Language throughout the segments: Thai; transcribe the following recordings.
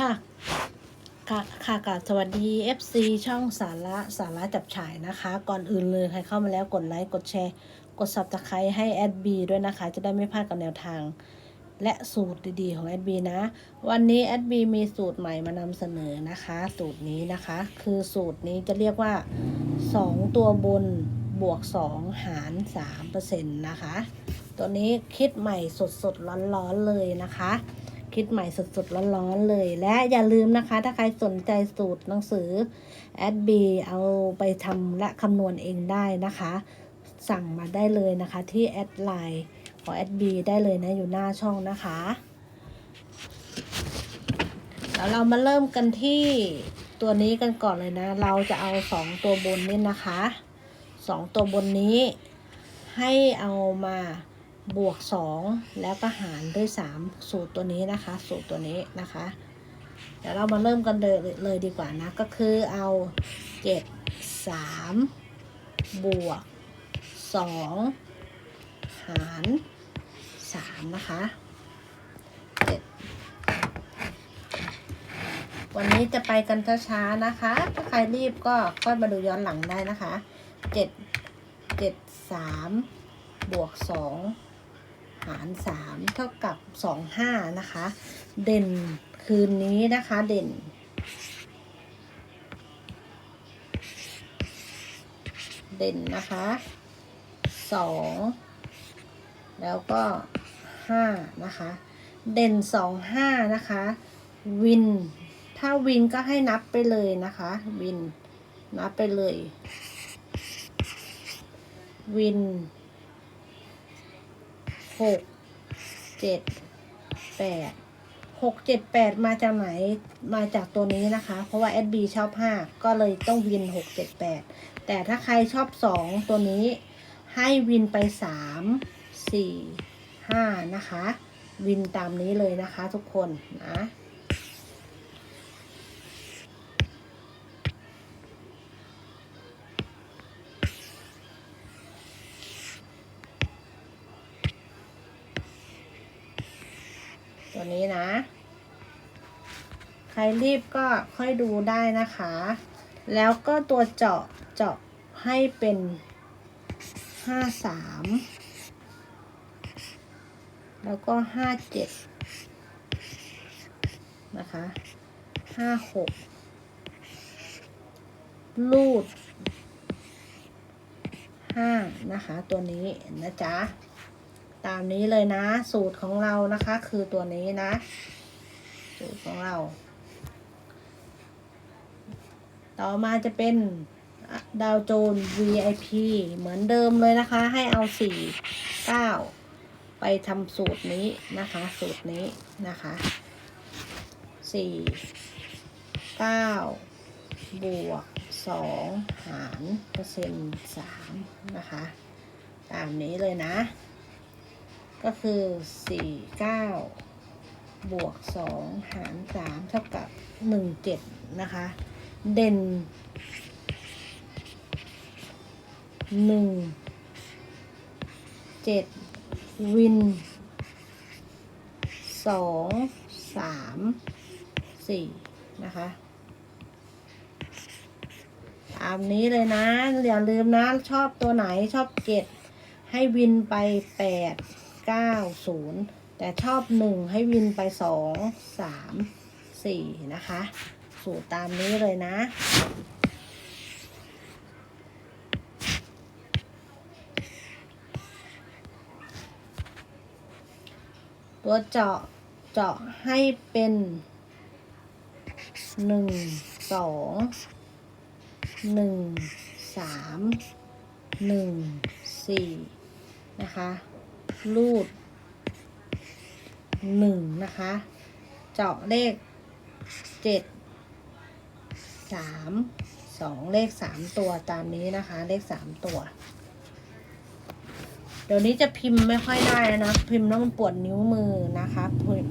ค่ะ ค่ะค่ะกับสวัสดี FC ช่องสาระสาระจับฉายนะคะ ก่อนอื่นเลยใครเข้ามาแล้วกดไลค์ กดแชร์ กด subscribe ให้แอดบีด้วยนะคะ จะได้ไม่พลาดกับแนวทาง และสูตรดีๆของแอดบีนะ วันนี้แอดบีมีสูตรใหม่มานำเสนอนะคะ สูตรนี้นะคะ คือสูตรนี้จะเรียกว่า 2 ตัวบนบวก 2 หาร3%นะคะ ตัวนี้คิดใหม่สดๆร้อนๆเลยนะคะ คิดใหม่สดๆร้อนๆเลย และอย่าลืมนะคะ ถ้าใครสนใจสูตรหนังสือแอดบีเอาไปทำและคำนวณเองได้นะคะ สั่งมาได้เลยนะคะ ที่แอดไลน์ของแอดบีได้เลยนะอยู่หน้าช่องนะคะแล้วเรามาเริ่มกันที่ตัวนี้กันก่อนเลยนะ เราจะเอาสองตัวบนนี่นะคะสองตัวบนนี้ให้เอามา บวก 2 แล้วก็หารด้วย 3 สูตรตัวนี้นะคะ สูตรตัวนี้นะคะ เดี๋ยวเรามาเริ่มกันเลยเลยดีกว่านะ ก็คือเอา 7 3 บวก 2 หาร 3 นะคะ7วันนี้จะไปกันช้าๆนะคะ ถ้าใครรีบก็ค่อยมาดูย้อนหลังได้นะคะ 7 7 3 บวก 2 หาร 3 เท่ากับ 25 นะคะ เด่นคืนนี้นะคะเด่น เด่นนะคะ 2 แล้วก็ 5 นะคะ เด่น 2 5 นะคะ วิน ถ้าวินก็ให้นับไปเลยนะคะ วิน นับไปเลย วิน หกเจ็ดแปดหกเจ็ดแปดมาจากไหนมาจากตัวนี้นะคะ เพราะว่า SB ชอบห้าก็เลยต้องวินหกเจ็ดแปดแต่ถ้าใครชอบสองตัวนี้ให้วินไปสามสี่ห้านะคะ วินตามนี้เลยนะคะทุกคนนะ ตัวนี้นะ ใครรีบก็ค่อยดูได้นะคะ แล้วก็ตัวเจาะเจาะให้เป็นห้าสามแล้วก็ห้าเจ็ดนะคะห้าหกลูดห้านะคะ ตัวนี้นะจ๊ะ ตามนี้เลยนะ สูตรของเรานะคะ คือตัวนี้นะ สูตรของเรา ต่อมาจะเป็นดาวโจน VIP เหมือนเดิมเลยนะคะ ให้เอาสี่เก้าไปทำสูตรนี้นะคะ สูตรนี้นะคะสี่เก้าบวกสองหารเปอร์เซ็นต์สามนะคะ ตามนี้เลยนะ ก็คือ 4 9 บวก 2 หาร 3 เท่ากับ 1 7 นะคะ เด่น 1 7 วิน 2 3 4 นะคะตามนี้เลยนะ อย่าลืมนะ ชอบตัวไหนชอบเจ็ดให้วินไปแปด เก้าศูนย์แต่ชอบหนึ่งให้วินไปสองสามสี่นะคะ สูตรตามนี้เลยนะ ตัวเจาะเจาะให้เป็นหนึ่งสองหนึ่งสามหนึ่งสี่นะคะ รูดหนึ่งนะคะ เจาะเลขเจ็ดสามสองเลขสามตัวตามนี้นะคะ เลขสามตัว เดี๋ยวนี้จะพิมพ์ไม่ค่อยได้นะ พิมพ์แล้วมันปวดนิ้วมือนะคะ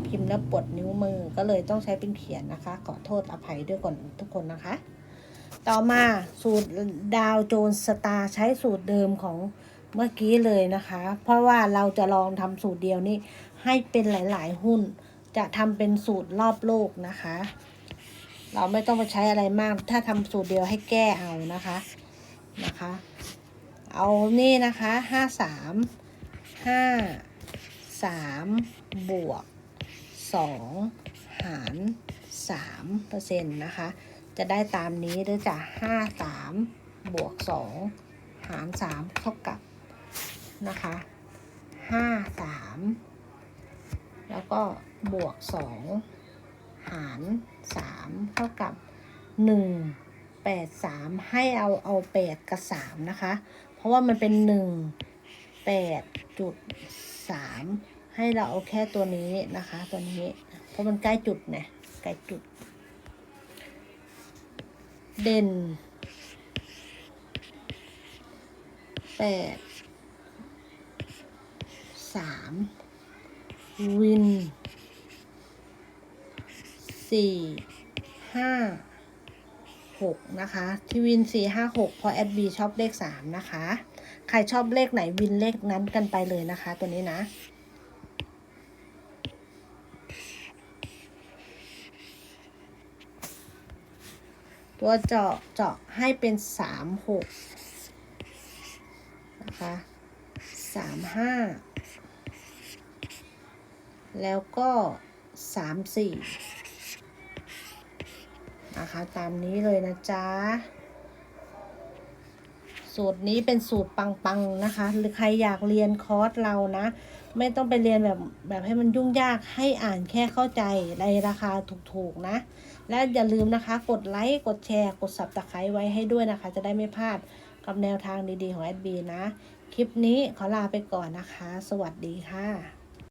พิมพ์แล้วปวดนิ้วมือก็เลยต้องใช้เป็นเขียนนะคะ ขอโทษอภัยด้วยก่อนทุกคนนะคะ ต่อมาสูตรดาวโจนสตาร์ใช้สูตรเดิมของ เมื่อกี้เลยนะคะ เพราะว่าเราจะลองทำสูตรเดียวนี้ให้เป็นหลาย ๆ หุ้น จะทำเป็นสูตรรอบโลกนะคะ เราไม่ต้องไปใช้อะไรมาก ถ้าทำสูตรเดียวให้แก้เอานะคะนะคะ เอานี่นะคะห้าสามห้าสามบวกสองหารสามเปอร์เซ็นต์นะคะ จะได้ตามนี้หรือจะห้าสามบวกสองหารสามเท่ากับ นะคะห้าสามแล้วก็บวกสองหารสามเท่ากับหนึ่งแปดสามให้เอาเอาแปดกับสามนะคะ เพราะว่ามันเป็นหนึ่งแปดจุดสามให้เราเอาแค่ตัวนี้นะคะ ตัวนี้ เพราะมันใกล้จุดเนี่ยใกล้จุด เด่นแปด สามวินสี่ห้าหกนะคะที่วินสี่ห้าหกเพราะแอดบีชอบเลขสามนะคะ ใครชอบเลขไหนวินเลขนั้นกันไปเลยนะคะ ตัวนี้นะตัวเจาะเจาะให้เป็นสามหกนะคะสามห้า แล้วก็สามสี่นะคะ ตามนี้เลยนะจ๊ะ สูตรนี้เป็นสูตรปังๆนะคะ หรือใครอยากเรียนคอร์สเรานะ ไม่ต้องไปเรียนแบบแบบให้มันยุ่งยาก ให้อ่านแค่เข้าใจในราคาถูกๆนะ และอย่าลืมนะคะ กดไลค์ กดแชร์ กดสับตะไคร้ไว้ให้ด้วยนะคะ จะได้ไม่พลาดกับแนวทางดีๆของแอดบีนะ คลิปนี้ขอลาไปก่อนนะคะ สวัสดีค่ะ